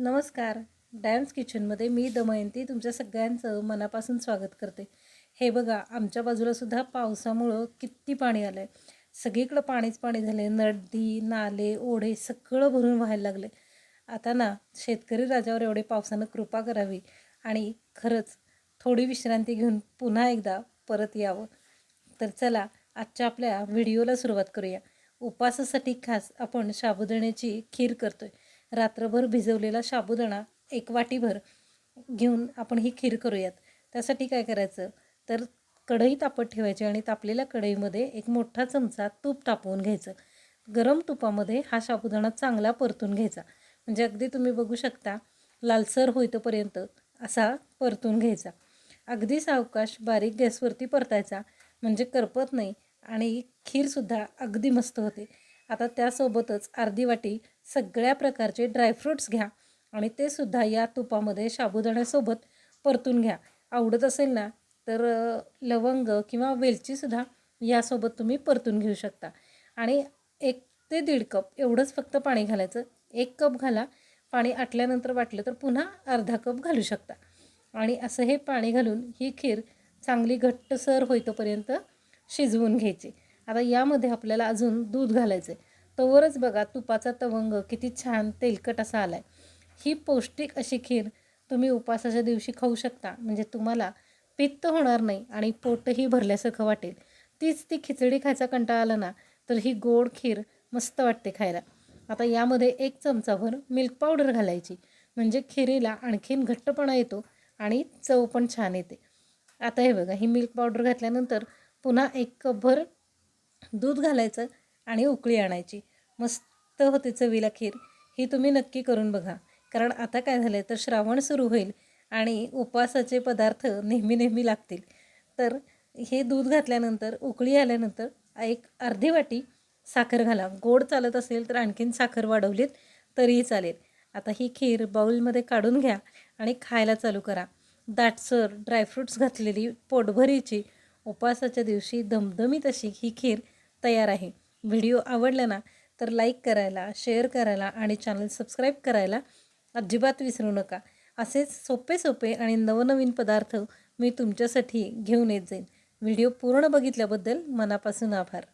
नमस्कार. डॅन्स किचनमध्ये मी दमयंती तुमच्या सगळ्यांचं मनापासून स्वागत करते. हे बघा आमच्या बाजूला सुद्धा पावसामुळं किती पाणी आलं आहे सगळीकडं पाणीच पाणी झाले नदी नाले ओढे सगळं भरून व्हायला लागले. आता ना शेतकरी राजावर एवढे पावसानं कृपा करावी आणि खरंच थोडी विश्रांती घेऊन पुन्हा एकदा परत यावं. तर चला आजच्या आपल्या व्हिडिओला सुरुवात करूया. उपासासाठी खास आपण साबुदाण्याची खीर करतोय. रात्रभर भिजवलेला साबुदाणा एक वाटीभर घेऊन आपण ही खीर करूयात. त्यासाठी काय करायचं? तर कढई तापत ठेवायची आणि तापलेल्या कढईमध्ये एक मोठा चमचा तूप तापवून घ्यायचं. गरम तुपामध्ये हा साबुदाणा चांगला परतून घ्यायचा. म्हणजे अगदी तुम्ही बघू शकता लालसर होईतोपर्यंत असा परतून घ्यायचा. अगदी सावकाश बारीक गॅसवरती परतायचा. म्हणजे करपत नाही आणि खीरसुद्धा अगदी मस्त होते. आता त्यासोबतच अर्धी वाटी सगळ्या प्रकारचे ड्रायफ्रूट्स घ्या आणि ते सुद्धा या तुपामध्ये साबुदाण्यासोबत परतून घ्या. आवडत असेल ना तर लवंग किंवा वेलचीसुद्धा यासोबत तुम्ही परतून घेऊ शकता. आणि एक ते दीड कप एवढंच फक्त पाणी घालायचं. एक कप घाला पाणी आटल्यानंतर वाटलं तर पुन्हा अर्धा कप घालू शकता. आणि असं हे पाणी घालून ही खीर चांगली घट्टसर होईतोपर्यंत शिजवून घ्यायची. आता यामध्ये आपल्याला अजून दूध घालायचं आहे तोवरच बघा तुपाचा तवंग किती छान तेलकट असा आला आहे ही पौष्टिक अशी खीर तुम्ही उपासाच्या दिवशी खाऊ शकता. म्हणजे तुम्हाला पित्त होणार नाही आणि पोटही भरल्यासारखं वाटेल. तीच ती खिचडी खायचा कंटाळा आला ना तर ही गोड खीर मस्त वाटते खायला. आता यामध्ये एक चमचाभर मिल्क पावडर घालायची. म्हणजे खिरीला आणखीन घट्टपणा येतो आणि चव पण छान येते. आता हे बघा ही मिल्क पावडर घातल्यानंतर पुन्हा एक कपभर दूध घालायचं आणि उकळी आणायची. मस्त होते चवीला खीर ही तुम्ही नक्की करून बघा. कारण आता काय झालं आहे तर श्रावण सुरू होईल आणि उपवासाचे पदार्थ नेहमी नेहमी लागतील. तर हे दूध घातल्यानंतर उकळी आल्यानंतर एक अर्धी वाटी साखर घाला. गोड चालत असेल तर आणखीन साखर वाढवलीत तरीही चालेल. आता ही खीर बाऊलमध्ये काढून घ्या आणि खायला चालू करा. दाटसर ड्रायफ्रूट्स घातलेली पोटभरीची उपवासाच्या दिवशी धमधमीत अशी ही खीर तयार आहे. व्हिडिओ आवडला ना तर लाईक करायला शेअर करायला आणि चॅनल सबस्क्राईब करायला अजिबात विसरू नका. असेच सोपे सोपे आणि नवनवीन पदार्थ मी तुमच्यासाठी घेऊन येत जाईन. व्हिडिओ पूर्ण बघितल्याबद्दल मनापासून आभार.